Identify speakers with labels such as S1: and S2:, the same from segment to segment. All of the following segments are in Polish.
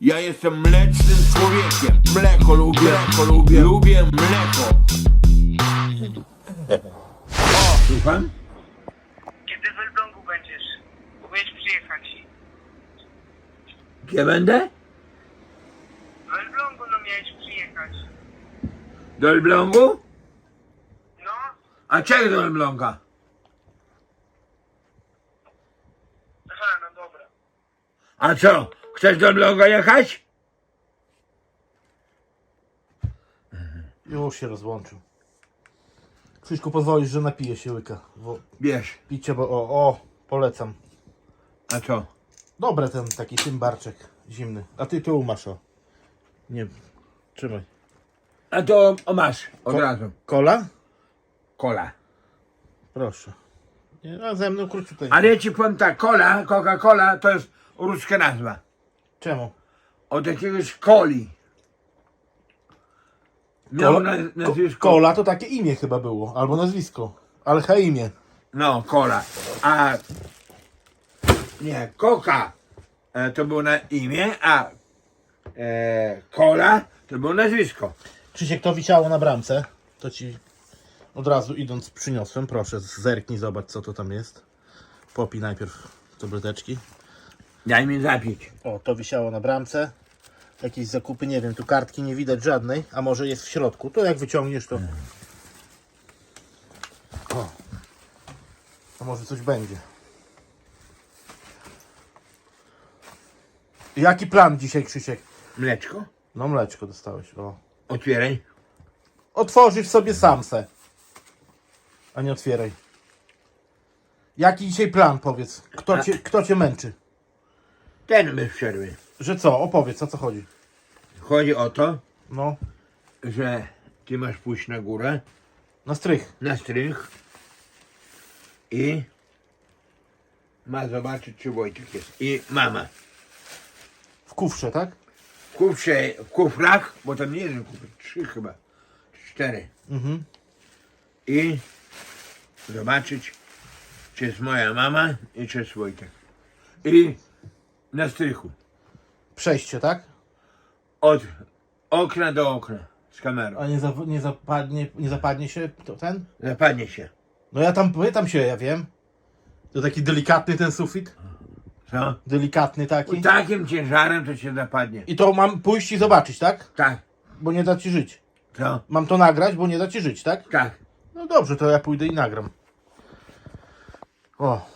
S1: Ja jestem mlecznym człowiekiem. Mleko lubię, mleko lubię, lubię mleko. O, słucham?
S2: Kiedy w Elblągu będziesz? Powinieneś przyjechać.
S1: Gdzie będę?
S2: W Elblągu no miałeś przyjechać.
S1: Do Elblągu?
S2: No,
S1: A czego do Elbląga?
S2: aha, no dobra.
S1: A co? Chcesz do Elbląga jechać?
S3: Już się rozłączył. Krzyśku, pozwolisz, że napiję się łyka. Bo
S1: Bierz.
S3: picie, bo o, o, polecam.
S1: A co?
S3: Dobre ten taki tymbarczek zimny. A ty tu masz o. Nie, trzymaj.
S1: A to o masz od
S3: Ko-
S1: razu.
S3: Kola?
S1: Kola.
S3: Proszę. Nie, a ze mną króciuteńko.
S1: Ale ja ci powiem tak, kola, Coca-Cola to jest ruska nazwa.
S3: Czemu?
S1: Od jakiegoś coli. Miał
S3: Kola,
S1: na,
S3: ko,
S1: nazwisko.
S3: kola to takie imię chyba było, albo nazwisko. Ale chyba imię.
S1: No, kola. A nie, Coca e, to było na imię, a e, kola to było nazwisko.
S3: Krzysiek, to wisiało na bramce. To ci od razu idąc przyniosłem. Proszę, zerknij, zobacz co to tam jest. Popij najpierw tableteczki.
S1: Daj mi zapić.
S3: O, to wisiało na bramce. Jakieś zakupy, nie wiem, tu kartki nie widać żadnej, a może jest w środku. To jak wyciągniesz, to. O. To może coś będzie. Jaki plan dzisiaj, Krzysiek?
S1: Mleczko?
S3: No, mleczko dostałeś. O.
S1: Otwieraj.
S3: Otworzysz sobie sam se. A nie otwieraj. Jaki dzisiaj plan, powiedz? Kto cię, kto cię męczy?
S1: Ten bez przerwy.
S3: Że co? Opowiedz, o co chodzi?
S1: Chodzi o to,
S3: No,
S1: że ty masz pójść na górę,
S3: na strych.
S1: na strych i ma zobaczyć, czy Wojtek jest. I mama.
S3: W kufrze, tak?
S1: W kufrze, w kufrach, bo tam nie jeden kufr, trzy chyba, cztery.
S3: Mhm.
S1: I zobaczyć, czy jest moja mama i czy jest Wojtek. I na strychu.
S3: Przejście, tak?
S1: Od okna do okna z kamerą.
S3: A nie, za, nie, zapadnie, nie zapadnie się to ten?
S1: Zapadnie się.
S3: No ja tam pytam się, ja wiem. To taki delikatny ten sufit?
S1: Co?
S3: Delikatny taki.
S1: Takim ciężarem to się zapadnie.
S3: I to mam pójść i zobaczyć, tak?
S1: Tak.
S3: Bo nie da ci żyć.
S1: Co?
S3: Mam to nagrać, bo nie da ci żyć, tak?
S1: Tak.
S3: No dobrze, to ja pójdę i nagram. O.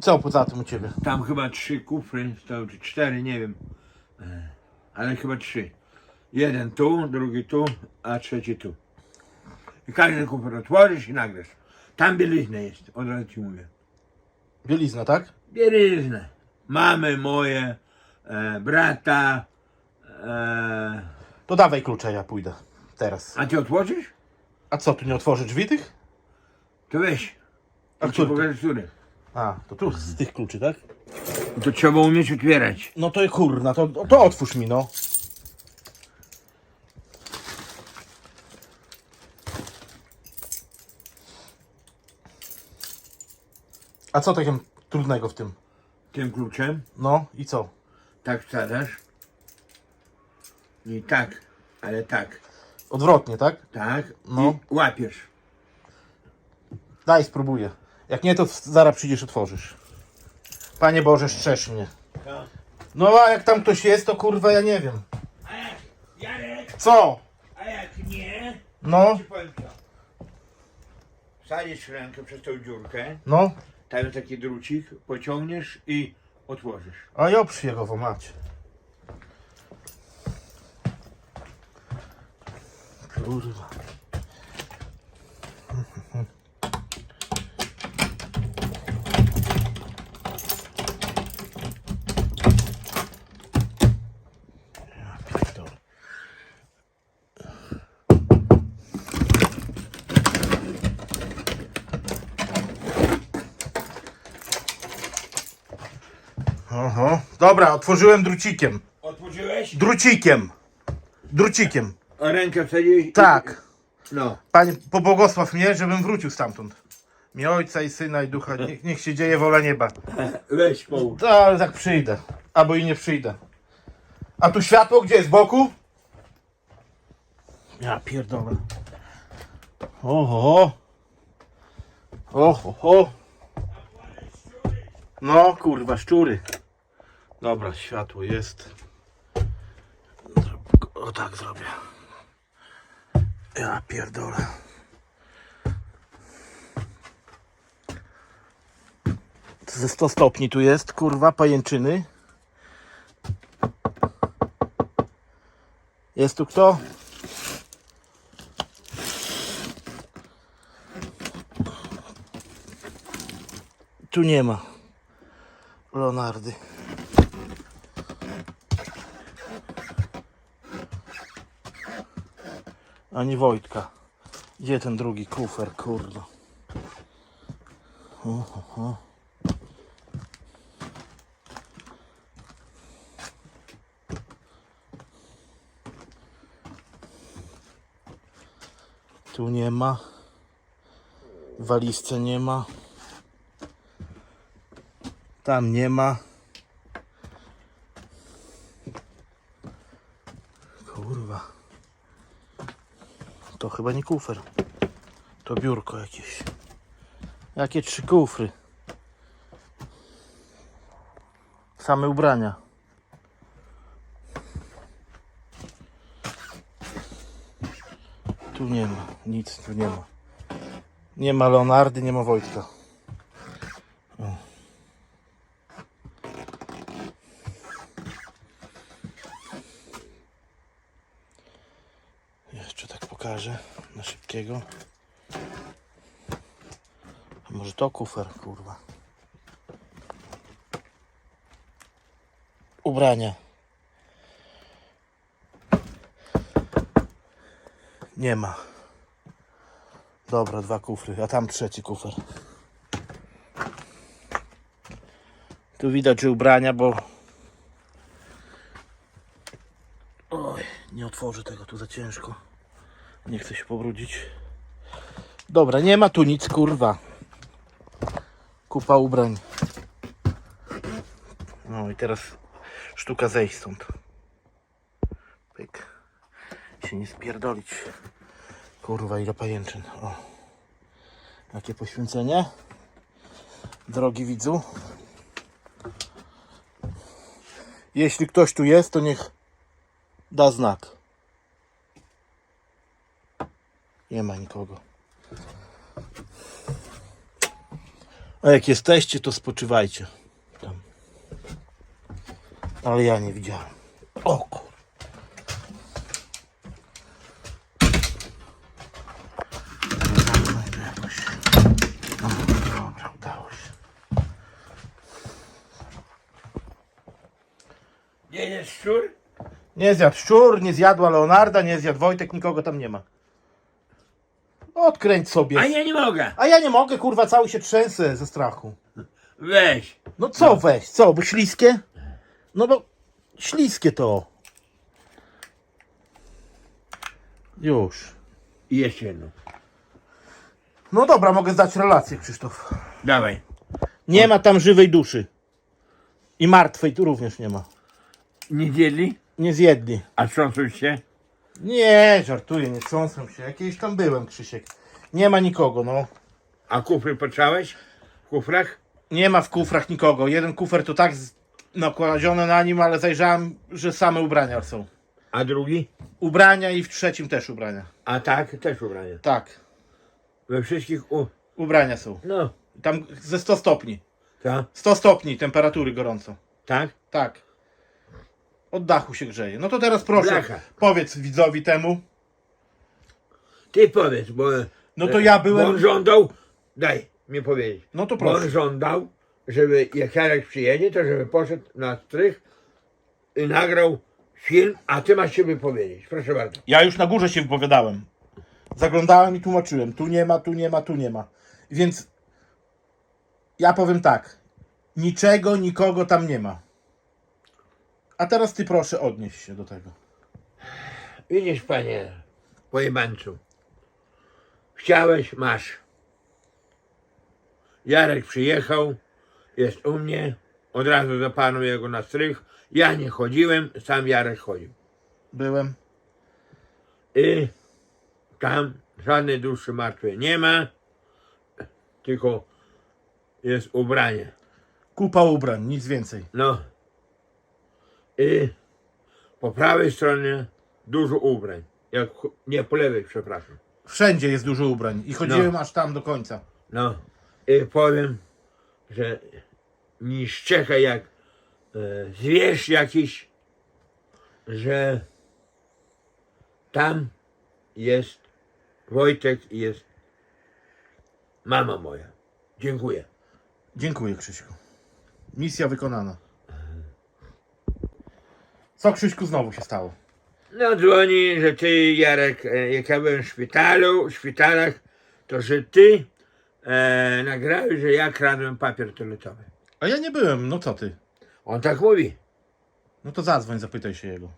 S3: Co poza tym u ciebie?
S1: Tam chyba trzy kufry stały, czy cztery, nie wiem. E, Ale chyba trzy. Jeden tu, drugi tu, a trzeci tu. I każdy kufer otworzysz i nagrasz. Tam bielizna jest, od razu ci mówię.
S3: Bielizna, tak?
S1: Bielizna. Mamy moje, e, brata. E,
S3: To dawaj klucze, ja pójdę. Teraz.
S1: a ty otworzysz?
S3: A co, tu nie otworzy drzwi tych?
S1: To weź.
S3: A który?
S1: pokażę, który.
S3: A, to tu z tych kluczy, tak?
S1: To trzeba umieć otwierać.
S3: No to kurna, to, to otwórz mi, no. A co takiego trudnego w tym?
S1: Tym kluczem
S3: No i co?
S1: tak wsadzasz. I tak, ale tak.
S3: Odwrotnie, tak?
S1: Tak.
S3: No.
S1: I łapiesz.
S3: Daj, spróbuję. Jak nie, to zaraz przyjdziesz, otworzysz. Panie Boże, strzeż mnie. No a jak tam ktoś jest, to kurwa ja nie wiem.
S1: A jak, Jarek,
S3: Co?
S1: a jak nie,
S3: No,
S1: ci powiem co. Wsadzisz rękę przez tą dziurkę,
S3: no.
S1: tam jest taki drucik, pociągniesz i otworzysz.
S3: A ja przyjegowo mać. Kurwa. Oho. Dobra, otworzyłem drucikiem.
S1: Otworzyłeś?
S3: Drucikiem. Drucikiem.
S1: A rękę wsadziłeś? i-
S3: Tak.
S1: No.
S3: Panie, pobłogosław mnie, żebym wrócił stamtąd. Mi ojca i syna i ducha, niech, niech się dzieje wola nieba.
S1: Weź połóż.
S3: To, ale tak przyjdę. Albo i nie przyjdę. A tu światło gdzie jest? Z boku? Ja pierdolę. Oho. Oho. ho. No kurwa, szczury. Dobra, światło jest. O tak zrobię. Ja pierdolę. Ze 100 stopni tu jest, kurwa, pajęczyny. Jest tu kto? Tu nie ma. Leonardy. Ani Wojtka. Gdzie ten drugi kufer, ho. Tu nie ma. Walizce nie ma. Tam nie ma. Kurwa. To chyba nie kufer. To biurko jakieś. Jakie trzy kufry. Same ubrania. Tu nie ma. Nic tu nie ma. Nie ma Leonardy, nie ma Wojtka. Jeszcze tak pokażę na szybkiego. A może to kufer, kurwa. Ubrania. Nie ma. Dobra, dwa kufry, a tam trzeci kufer. Tu widać, ubrania, bo... Oj, nie otworzę tego, tu za ciężko. Nie chcę się pobrudzić. Dobra, nie ma tu nic, kurwa. Kupa ubrań. No i teraz sztuka zejść stąd. Pyk. Się nie spierdolić. Kurwa, ile pajęczyn. O. Jakie poświęcenie. Drogi widzu. Jeśli ktoś tu jest, to niech da znak. Nie ma nikogo. A jak jesteście, to spoczywajcie. Tam. Ale ja nie widziałem. O kur...
S1: Nie jest szczur?
S3: Nie zjadł szczur, nie zjadła Leonarda, nie zjadł Wojtek, nikogo tam nie ma. Odkręć sobie.
S1: A ja nie mogę.
S3: A ja nie mogę, kurwa, cały się trzęsę ze strachu.
S1: Weź.
S3: No co weź, co, bo śliskie? No bo śliskie to. Już.
S1: I jeszcze jedno.
S3: No dobra, mogę zdać relację, Krzysztof.
S1: Dawaj.
S3: Nie ma tam żywej duszy. I martwej tu również nie ma.
S1: Nie zjedli?
S3: Nie zjedli.
S1: A trząsą się?
S3: Nie, żartuję, nie trząsłem się. Jakiś tam byłem, Krzysiek. Nie ma nikogo, no.
S1: A kufry patrzałeś? W kufrach?
S3: Nie ma w kufrach nikogo. Jeden kufer to tak z- nakładziony na nim, ale zajrzałem, że same ubrania są.
S1: A drugi?
S3: Ubrania i w trzecim też ubrania.
S1: A tak, też ubranie.
S3: Tak,
S1: We wszystkich u...
S3: ubrania są.
S1: No.
S3: Tam ze 100 stopni.
S1: Co?
S3: 100 stopni temperatury gorąco.
S1: Tak?
S3: Tak. Od dachu się grzeje. No to teraz proszę,
S1: Blacha.
S3: powiedz widzowi temu.
S1: Ty powiedz, bo...
S3: No to ja
S1: Bo
S3: byłem...
S1: on żądał... Daj mi powiedzieć.
S3: No to
S1: Bo on
S3: proszę.
S1: żądał, żeby jak Jarek przyjedzie, to żeby poszedł na strych i nagrał film, a ty masz się wypowiedzieć. Proszę bardzo.
S3: Ja już na górze się wypowiadałem. Zaglądałem i tłumaczyłem. Tu nie ma, tu nie ma, tu nie ma. Więc ja powiem tak. Niczego, nikogo tam nie ma. A teraz ty proszę odnieść się do tego.
S1: Widzisz, panie pojebańcu. Chciałeś, masz. Jarek przyjechał, jest u mnie, Od razu zaparł jego na strych. Ja nie chodziłem, sam Jarek chodził.
S3: Byłem.
S1: I tam żadnej duszy martwej nie ma, tylko jest ubranie.
S3: Kupa ubrań, nic więcej.
S1: No. I po prawej stronie dużo ubrań. Jak, nie, po lewej, przepraszam.
S3: Wszędzie jest dużo ubrań i chodziłem aż tam do końca.
S1: No. I powiem, że nie szczeka jak e, zwierz jakiś, że tam jest Wojtek i jest mama moja. Dziękuję.
S3: Dziękuję, Krzyśku. Misja wykonana. Co, Krzyśku, znowu się stało?
S1: No dzwoni, że ty Jarek, e, jak ja byłem w szpitalu, w szpitalach, to że ty e, nagrałeś, że ja kradłem papier toaletowy.
S3: A ja nie byłem, no co ty?
S1: On tak mówi.
S3: No to zadzwoń, zapytaj się jego.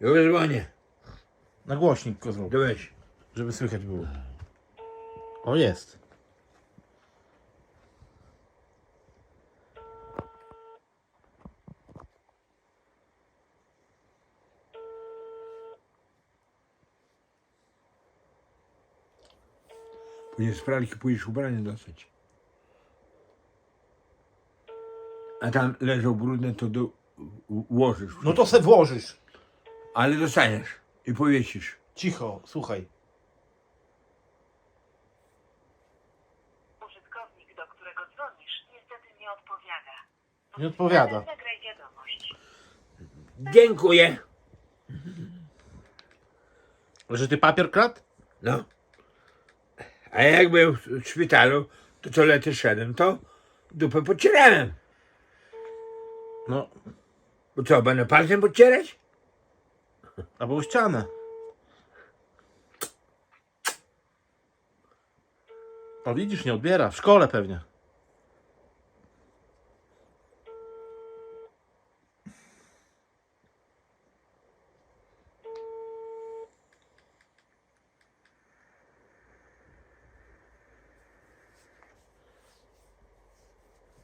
S1: Już dzwonię.
S3: Na głośnik go zrób,
S1: To weź.
S3: żeby słychać było. O, jest.
S1: Pójdziesz z pralki, pójdziesz ubranie dostać. A tam leżą brudne, to do, ułożysz.
S3: No to se włożysz.
S1: Ale dostaniesz i powiesisz.
S3: Cicho, słuchaj.
S2: Użytkownik, do którego dzwonisz, niestety nie odpowiada.
S3: Nie odpowiada.
S2: Zagraj wiadomość.
S1: Dziękuję.
S3: Że ty papier kradł?
S1: No. A jak byłem w szpitalu, to toalety szedłem, to dupę pocierałem.
S3: No,
S1: Bo co, będę palcem pocierać?
S3: albo ścianę. O widzisz, nie odbiera. W szkole pewnie.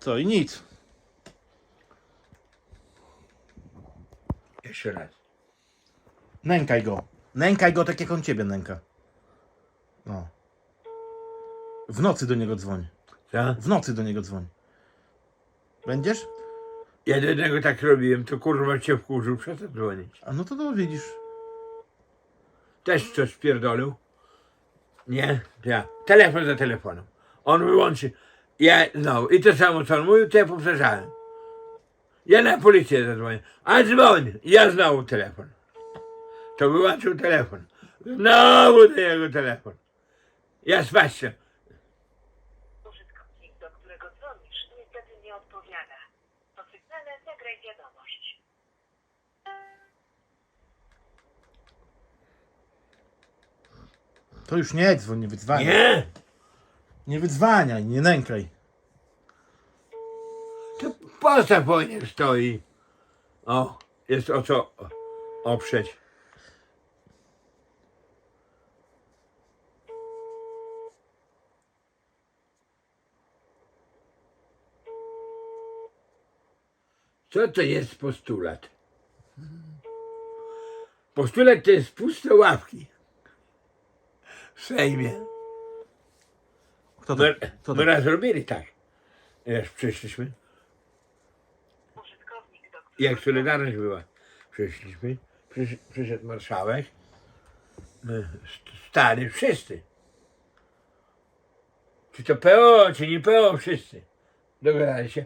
S3: Co i nic.
S1: Jeszcze raz.
S3: Nękaj go. Nękaj go tak jak on ciebie nęka. No. W nocy do niego dzwoń.
S1: Co?
S3: W nocy do niego dzwoń. Będziesz?
S1: Ja do jednego tak robiłem, to kurwa cię wkurzył, przestań dzwonić.
S3: A no to, to widzisz.
S1: Też coś spierdolił. Nie? Ja. Telefon za telefonem. On wyłączy. Ja znowu. I to samo co on mówił, to ja powtarzałem. Ja na policję zadzwonię. A dzwoń. Ja znowu telefon. To wyłączył telefon. Znowu do jego telefon. Ja spać się.
S2: Użytkownik, do którego dzwonisz, niestety nie odpowiada. Po sygnale zagraj wiadomość.
S3: To już nie dzwoń, nie.
S1: Nie.
S3: Nie wydzwaniaj, nie nękaj.
S1: To postaw po nim stoi. O, jest o co oprzeć. Co to jest postulat? Postulat to jest puste ławki w Sejmie.
S3: Kto to?
S1: My,
S3: Kto
S1: my
S3: to?
S1: raz robili tak. Wiesz, przyszliśmy.
S2: Użytkownik,
S1: jak Solidarność była, przyszliśmy, przysz, przyszedł marszałek, my st- stali wszyscy. Czy to PO, czy nie PO, wszyscy. Dogadali się,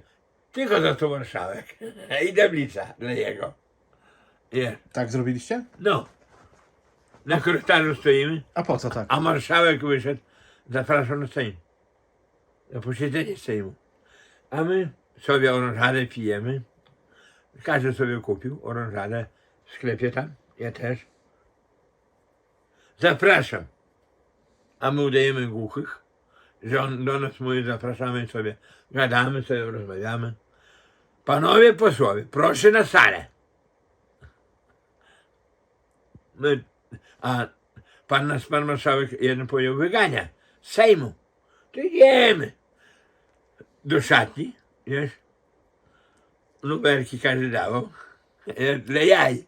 S1: tylko za to marszałek i tablica dla niego. Nie.
S3: Tak zrobiliście?
S1: No. Na korytarzu stoimy,
S3: A po co tak?
S1: a marszałek wyszedł, zapraszam na Sejm. Na posiedzenie Sejmu. A my sobie orężadę pijemy. Każdy sobie kupił orężadę w sklepie tam, ja też. Zapraszam. A my udajemy głuchych, że on do nas mówi, zapraszamy sobie, gadamy sobie, rozmawiamy. Panowie posłowie, proszę na salę. My, a pan nas, pan marszałek jeden powiedział, wygania z Sejmu. To idziemy. do szatni, wiesz, numerki każdy dawał, e, dla jaj.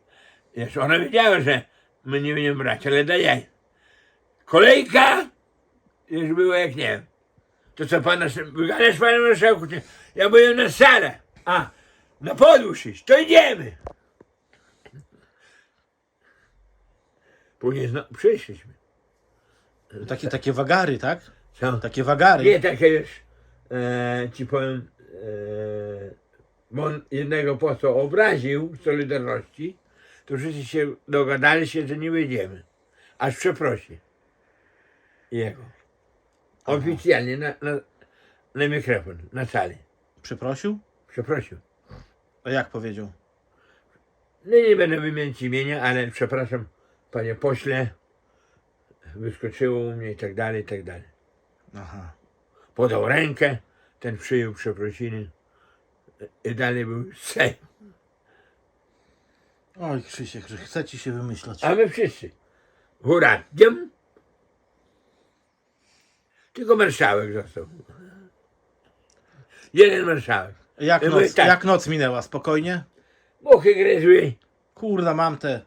S1: Wiesz, ona wiedziała, że my nie będziemy brać, ale dla jaj. Kolejka już była jak nie wiem. To co pan wygadasz panie marszałku, ja byłem na salę, a na podwórz iść, to idziemy. Później znowu przyszliśmy.
S3: Takie, takie wagary, tak?
S1: Co?
S3: Takie wagary.
S1: Nie takie wiesz, e, ci powiem, e, bo on jednego posła obraził w Solidarności, to wszyscy się dogadali się, że nie wyjdziemy. Aż przeprosi. Jego. Oficjalnie na, na, na mikrofon, na sali.
S3: Przeprosił?
S1: Przeprosił.
S3: A jak powiedział?
S1: No nie będę wymieniać imienia, ale przepraszam, panie pośle, wyskoczyło u mnie i tak dalej, i tak dalej.
S3: Aha.
S1: podał rękę, ten przyjął przeprosiny i dalej był Sejm.
S3: Oj, Krzysiek, że chce ci się wymyślać.
S1: A my wszyscy. Dziem. Tylko marszałek został. Jeden marszałek.
S3: Jak
S1: Ja mówię
S3: noc,
S1: tak.
S3: jak noc minęła? Spokojnie?
S1: Muchy gryzły.
S3: Kurda, mam te.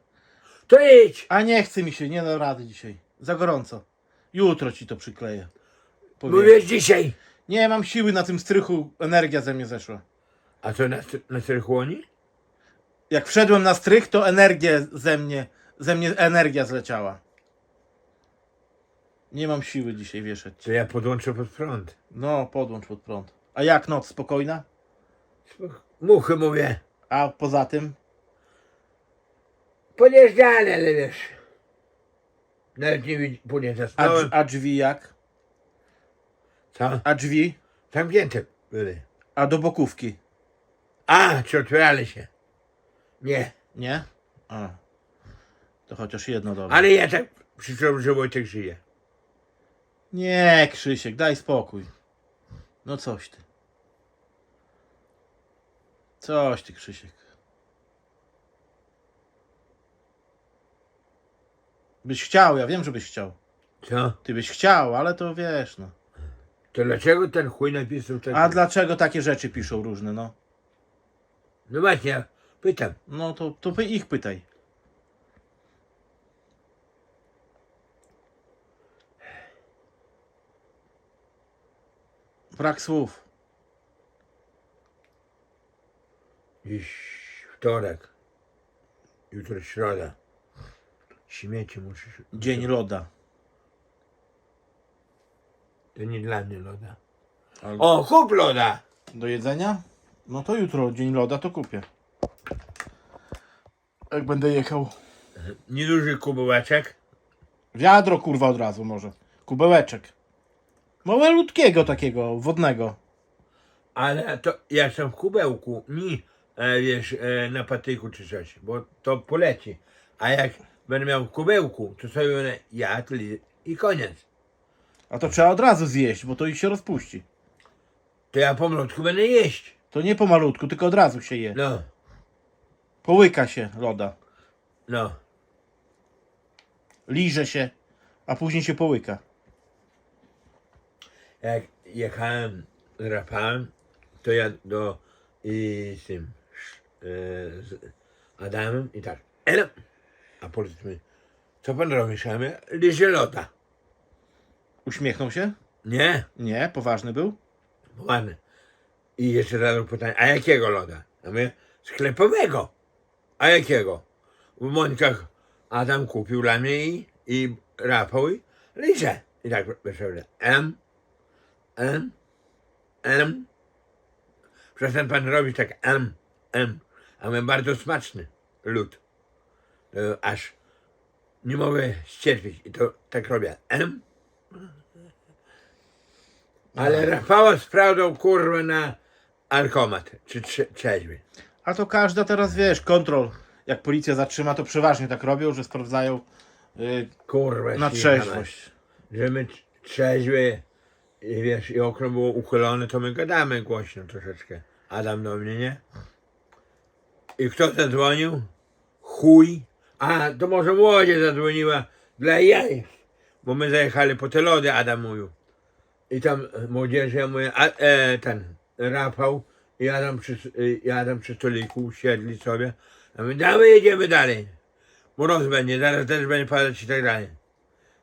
S1: To idź.
S3: A nie chce mi się, nie da rady dzisiaj. Za gorąco. Jutro ci to przykleję. Powiem.
S1: Mówisz dzisiaj.
S3: Nie mam siły na tym strychu, energia ze mnie zeszła.
S1: A co na, na cerchłoni?
S3: Jak wszedłem na strych, to energię ze mnie, ze mnie energia zleciała. Nie mam siły dzisiaj wieszać.
S1: To ja podłączę pod prąd.
S3: No, podłącz pod prąd. A jak noc spokojna?
S1: Muchy mówię.
S3: A poza tym?
S1: Podjeżdżali, ale wiesz. Nawet nie widzi, później
S3: A,
S1: zasnąłem.
S3: a drzwi jak?
S1: Co?
S3: A drzwi?
S1: Zamknięte były.
S3: A do bokówki?
S1: A, czy otwierali się? Nie.
S3: Nie? A. To chociaż jedno dobre.
S1: Ale ja tak przyszedłem, że Wojtek żyje.
S3: Nie, Krzysiek, daj spokój. No coś ty. Coś ty, Krzysiek. Byś chciał, ja wiem, że byś chciał.
S1: Co?
S3: Ty byś chciał, ale to wiesz, no.
S1: To dlaczego ten chuj napisał tak?
S3: A dlaczego takie rzeczy piszą różne, no?
S1: No właśnie, ja pytam.
S3: No to, to py- ich pytaj. Brak słów.
S1: Dziś wtorek. Jutro środa. Śmieci musisz.
S3: Dzień loda.
S1: To nie dla mnie loda.
S3: Ale-
S1: O, kup loda!
S3: Do jedzenia? No to jutro dzień loda to kupię. Jak będę jechał.
S1: Nieduży kubełeczek.
S3: Wiadro kurwa od razu może. Kubełeczek. Małolutkiego takiego, wodnego.
S1: Ale to ja jestem w kubełku, nie e, wiesz, e, na patyku czy coś, bo to poleci. A jak będę miał w kubełku, to sobie będę jadł i koniec.
S3: A to trzeba od razu zjeść, bo to i się rozpuści.
S1: To ja pomrotku będę jeść.
S3: To nie pomalutku, tylko od razu się je.
S1: No,
S3: Połyka się loda.
S1: no.
S3: Liże się, a później się połyka.
S1: Jak jechałem z Rafałem, to ja do i z tym e, z Adamem i tak. Elo. A powiedzmy, co pan robi, Szamie? Liże loda.
S3: Uśmiechnął się?
S1: Nie?
S3: Nie, poważny był.
S1: Ładne. I jeszcze zadał pytanie, a jakiego loda? A my, sklepowego. A jakiego? W Mońkach Adam kupił dla mnie i, i Rafał i. I tak wyszedł. M, M, M. Przestań pan robić tak M, M. A my bardzo smaczny lód. Aż nie mogę ścierpieć. I to tak robię. M, ale Rafała sprawdzał kurwa na alkomat, czy trze- trzeźwy.
S3: A to każda teraz wiesz, kontrol. Jak policja zatrzyma, to przeważnie tak robią, że sprawdzają y,
S1: Kurwa,
S3: na trzeźwość.
S1: Że my trz- trzeźwy i wiesz, i okno było uchylone, to my gadamy głośno troszeczkę. Adam do mnie, nie? I kto zadzwonił? Chuj. A, to może młodzie zadzwoniła dla jaj. Bo my zajechali po te lody, Adam mówił. I tam młodzieży, ja mówię, a, e, ten, Rafał i Adam przy, i Adam przy stoliku usiedli sobie. A my dawaj jedziemy dalej. Moroz będzie, zaraz też będzie padać i tak dalej.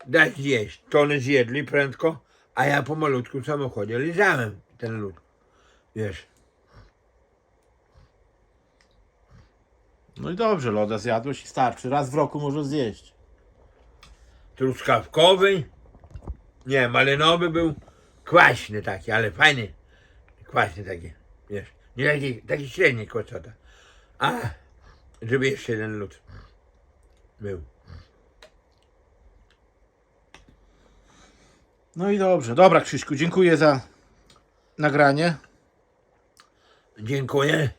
S1: Daj zjeść. To one zjedli prędko, a ja pomalutku w samochodzie lizałem ten lód. Wiesz.
S3: No i dobrze, loda zjadłeś i starczy. Raz w roku możesz zjeść.
S1: Truskawkowy, nie, malinowy był, kwaśny taki, ale fajny, kwaśny taki, wiesz, nie taki, taki średni kłocota, a żeby jeszcze jeden lód był.
S3: No i dobrze. Dobra, Krzyśku, dziękuję za nagranie.
S1: Dziękuję.